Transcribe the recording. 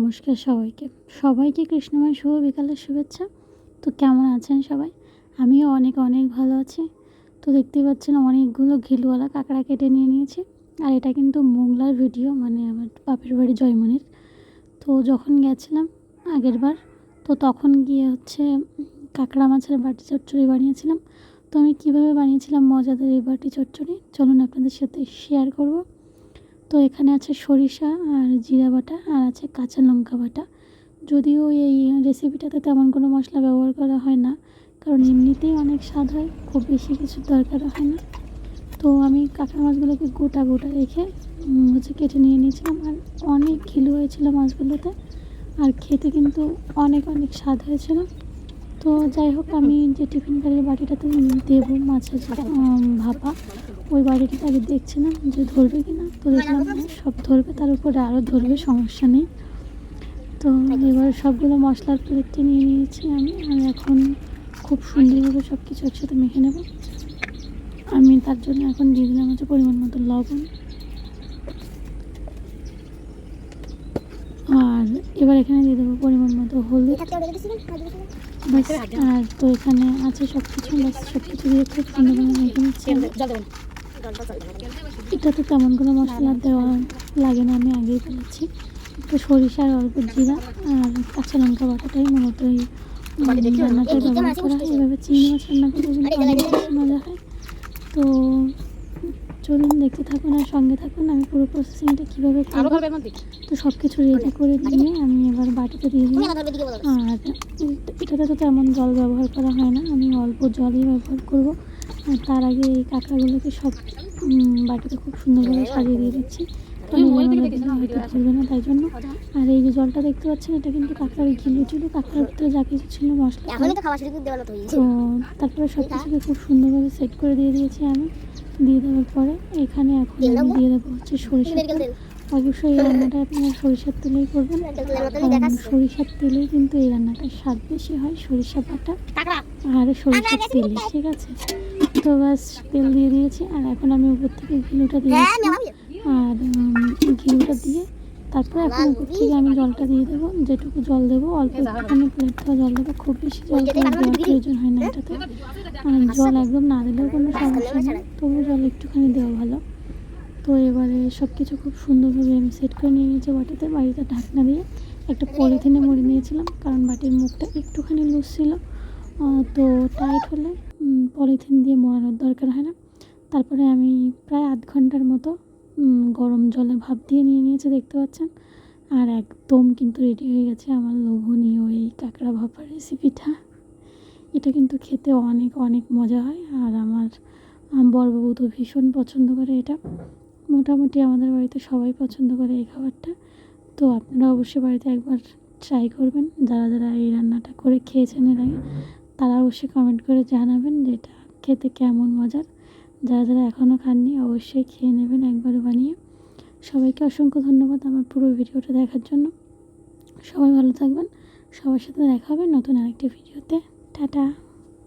নমস্কার সবাইকে। সবাইকে কৃষ্ণময় শুভ বিকালের শুভেচ্ছা। তো কেমন আছেন সবাই? আমিও অনেক অনেক ভালো আছি। তো দেখতেই পাচ্ছেন অনেকগুলো ঘিলওয়ালা কাঁকড়া কেটে নিয়ে নিয়েছি। আর এটা কিন্তু মোংলার ভিডিও মানে আমার বাপের বাড়ি জয়মনির। তো যখন গেছিলাম আগের বার, তো তখন গিয়ে হচ্ছে কাঁকড়া মাছের বাটি চচ্চড়ি বানিয়েছিলাম। তো আমি কীভাবে বানিয়েছিলাম মজাদার এই বাটি চচ্চড়ি, চলুন আপনাদের সাথে শেয়ার করব। তো এখানে আছে সরিষা আর জিরা বাটা আর আছে কাঁচা লঙ্কা বাটা। যদিও এই রেসিপিটাতে তেমন কোনো মশলা ব্যবহার করা হয় না, কারণ এমনিতেই অনেক স্বাদ হয়, খুব বেশি কিছু দরকার হয় না। তো আমি কাঁকড়া মাছগুলোকে গোটা গোটা রেখে হচ্ছে কেটে নিয়ে নিয়েছিলাম আর অনেক কিলো হয়েছিল মাছগুলোতে। আর খেতে কিন্তু অনেক অনেক স্বাদ হয়েছিল। তো যাই হোক আমি যে টিফিন কারির বাটিটাতে দেবো মাছের উম, ভাপা ওই বাড়িটাতে আগে দেখছিলাম যে ধরবে কি না তো দেখলাম সব ধরবে তার উপরে আরও ধরবে সমস্যা নেই। তো এবার সবগুলো মশলার প্লেটে নিয়ে নিয়েছি আমি আর এখন খুব সুন্দরভাবে সব কিছু একসাথে মেখে নেব। আমি তার জন্য এখন দিয়ে দিলাম হচ্ছে পরিমাণ মতো লবণ। আর এবার এখানে দিয়ে দেবো পরিমাণ মতো হলুদ। আর তো এখানে আছে সব কিছু সব কিছু দিয়ে খুব নিচ্ছি আমি। এটাতে তেমন কোনো মশলা দেওয়া লাগে না আমি আগেই বলেছি একটু সরিষা আর অল্প জিরা আর কাঁচা লঙ্কা বাটাটাই মূলত এই উম, রান্নাটায় ব্যবহার করা হয়। এভাবে চিংড়ি মাছ রান্না করলে মজা হয়। তো চলুন দেখতে থাকুন আর সঙ্গে থাকুন। আমি পুরো প্রসেসিংটা কীভাবে করব? তো সব কিছু রেডি করে দিয়ে আমি এবার বাটিতে দিয়ে দিই আর এটাতে তো তেমন জল ব্যবহার করা হয় না। আমি অল্প জলই ব্যবহার করব। আর তার আগে এই কাঁকড়াগুলোকে সব বাটিতে খুব সুন্দরভাবে সাজিয়ে দিয়ে দিচ্ছি। ধরবে না? তাই জন্য। আর এই যে জলটা দেখতে পাচ্ছেন এটা কিন্তু কাঁকড়ার ঘিলু ছিল। কাঁকড়ার ভিতরে যা কিছু ছিল মশলা। তো তারপরে সব কিছুকে খুব সুন্দরভাবে সেট করে দিয়ে দিয়েছি আমি। দিয়ে দেওয়ার পরে এখানে এখন আমি দিয়ে দেবো হচ্ছে সরিষার তেল। অবশ্যই এই রান্নাটা আপনারা সরিষার তেলেই করবেন। সরিষার তেলেই কিন্তু এই রান্নাটা স্বাদ বেশি হয়, সরিষা পাটা আর সরিষার তেলে, ঠিক আছে? তো বাস তেল দিয়ে দিয়েছি। আর এখন আমি উপর থেকে ঘিলুটা দিয়ে আর ঘিলুটা দিয়ে তারপরে এখন উপর থেকে আমি জলটা দিয়ে দেবো যেটুকু জল দেবো অল্প একটুখানি প্লেট ধোয়া জল দেবো খুব বেশি জল দেওয়ার প্রয়োজন হয় না এটাতে। আর জল একদম না দিলেও কোনো সমস্যা নেই। তবু জল একটুখানি দেওয়া ভালো। তো এবারে সব কিছু খুব সুন্দরভাবে আমি সেট করে নিয়ে নিয়েছি বাটিতে। বাড়িতে ঢাকনা দিয়ে একটা পলিথিনে মুড়ে নিয়েছিলাম কারণ বাটির মুখটা একটুখানি লুজ ছিল। তো টাইট হলে পলিথিন দিয়ে মোড়ানোর দরকার হয় না। তারপরে আমি প্রায় আধ ঘণ্টার মতো গরম জলে ভাপ দিয়ে নিয়ে নিয়েছে দেখতে পাচ্ছেন? আর একদম কিন্তু রেডি হয়ে গেছে আমার লোভনীয় এই কাঁকড়া ভাপা রেসিপিটা এটা কিন্তু খেতে অনেক অনেক মজা হয় আর আমার আম, বড়বাবু তো ভীষণ পছন্দ করে এটা। মোটামুটি আমাদের বাড়িতে সবাই পছন্দ করে এই খাবারটা। তো আপনারা অবশ্যই বাড়িতে একবার ট্রাই করবেন। যারা যারা এই রান্নাটা করে খেয়েছেন এর আগে তারা অবশ্যই কমেন্ট করে জানাবেন যে এটা খেতে কেমন মজার। যারা যারা এখনও খাননি অবশ্যই খেয়ে নেবেন একবার বানিয়ে। সবাইকে অসংখ্য ধন্যবাদ আমার পুরো ভিডিওটা দেখার জন্য। সবাই ভালো থাকবেন। সবার সাথে দেখা হবে নতুন আরেকটি ভিডিওতে। টাটা।